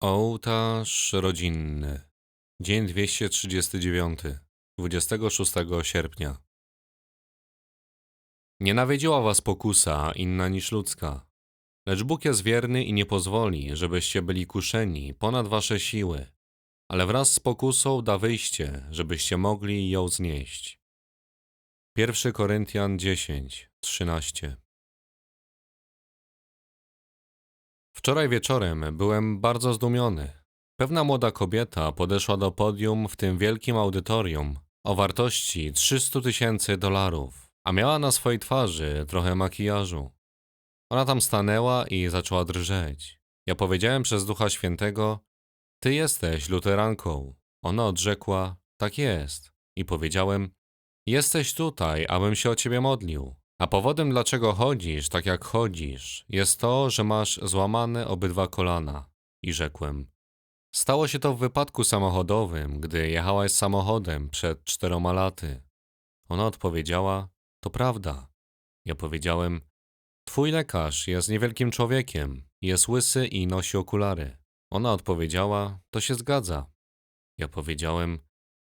Ołtarz rodzinny. Dzień 239. 26 sierpnia. Nie nawiedziła was pokusa inna niż ludzka. Lecz Bóg jest wierny i nie pozwoli, żebyście byli kuszeni ponad wasze siły, ale wraz z pokusą da wyjście, żebyście mogli ją znieść. 1 Koryntian 10, 13. Wczoraj wieczorem byłem bardzo zdumiony. Pewna młoda kobieta podeszła do podium w tym wielkim audytorium o wartości 300 tysięcy dolarów, a miała na swojej twarzy trochę makijażu. Ona tam stanęła i zaczęła drżeć. Ja powiedziałem przez Ducha Świętego: Ty jesteś luteranką. Ona odrzekła: Tak jest. I powiedziałem: Jesteś tutaj, abym się o ciebie modlił. A powodem, dlaczego chodzisz tak jak chodzisz, jest to, że masz złamane obydwa kolana. I rzekłem: Stało się to w wypadku samochodowym, gdy jechałaś samochodem przed czteroma laty. Ona odpowiedziała: To prawda. Ja powiedziałem: Twój lekarz jest niewielkim człowiekiem, jest łysy i nosi okulary. Ona odpowiedziała: To się zgadza. Ja powiedziałem: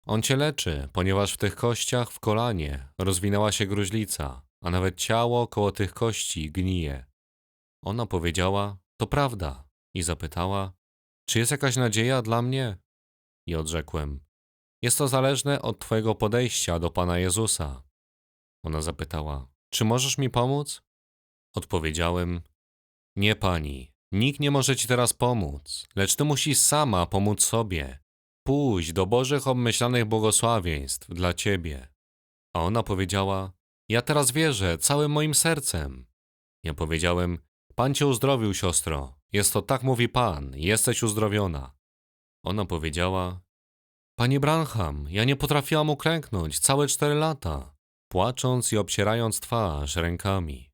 On cię leczy, ponieważ w tych kościach w kolanie rozwinęła się gruźlica, a nawet ciało koło tych kości gnije. Ona powiedziała: To prawda. I zapytała: Czy jest jakaś nadzieja dla mnie? I odrzekłem: Jest to zależne od Twojego podejścia do Pana Jezusa. Ona zapytała: Czy możesz mi pomóc? Odpowiedziałem: Nie, pani, nikt nie może ci teraz pomóc, lecz ty musisz sama pomóc sobie. Pójdź do Bożych obmyślanych błogosławieństw dla ciebie. A ona powiedziała: Ja teraz wierzę całym moim sercem. Ja powiedziałem: Pan cię uzdrowił, siostro. Jest to tak mówi Pan, jesteś uzdrowiona. Ona powiedziała: Panie Branham, ja nie potrafiłam uklęknąć całe cztery lata, płacząc i obcierając twarz rękami.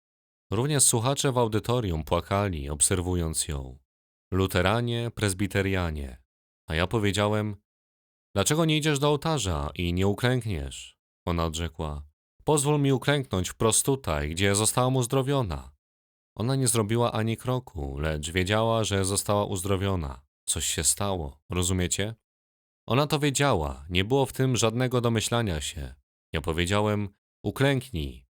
Również słuchacze w audytorium płakali, obserwując ją. Luteranie, prezbiterianie. A ja powiedziałem: Dlaczego nie idziesz do ołtarza i nie uklękniesz? Ona odrzekła: Pozwól mi uklęknąć wprost tutaj, gdzie zostałam uzdrowiona. Ona nie zrobiła ani kroku, lecz wiedziała, że została uzdrowiona. Coś się stało, rozumiecie? Ona to wiedziała, nie było w tym żadnego domyślania się. Ja powiedziałem: Uklęknij.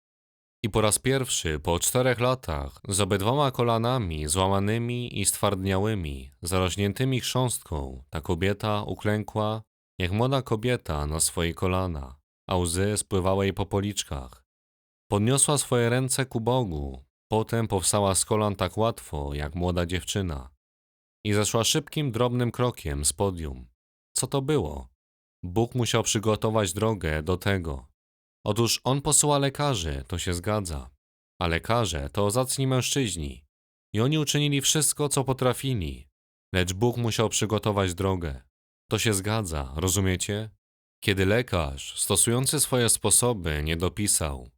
I po raz pierwszy, po czterech latach, z obydwoma kolanami złamanymi i stwardniałymi, zarośniętymi chrząstką, ta kobieta uklękła, jak młoda kobieta na swoje kolana, a łzy spływały jej po policzkach. Podniosła swoje ręce ku Bogu, potem powstała z kolan tak łatwo, jak młoda dziewczyna. I zeszła szybkim, drobnym krokiem z podium. Co to było? Bóg musiał przygotować drogę do tego. Otóż On posyła lekarzy, to się zgadza. A lekarze to zacni mężczyźni. I oni uczynili wszystko, co potrafili. Lecz Bóg musiał przygotować drogę. To się zgadza, rozumiecie? Kiedy lekarz, stosujący swoje sposoby, nie dopisał.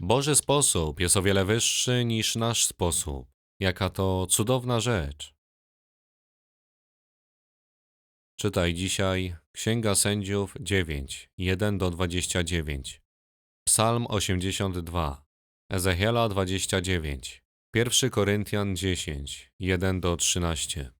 Boży sposób jest o wiele wyższy niż nasz sposób. Jaka to cudowna rzecz. Czytaj dzisiaj Księga Sędziów 9, 1 do 29, Psalm 82, Ezechiela 29, 1 Koryntian 10, 1 do 13.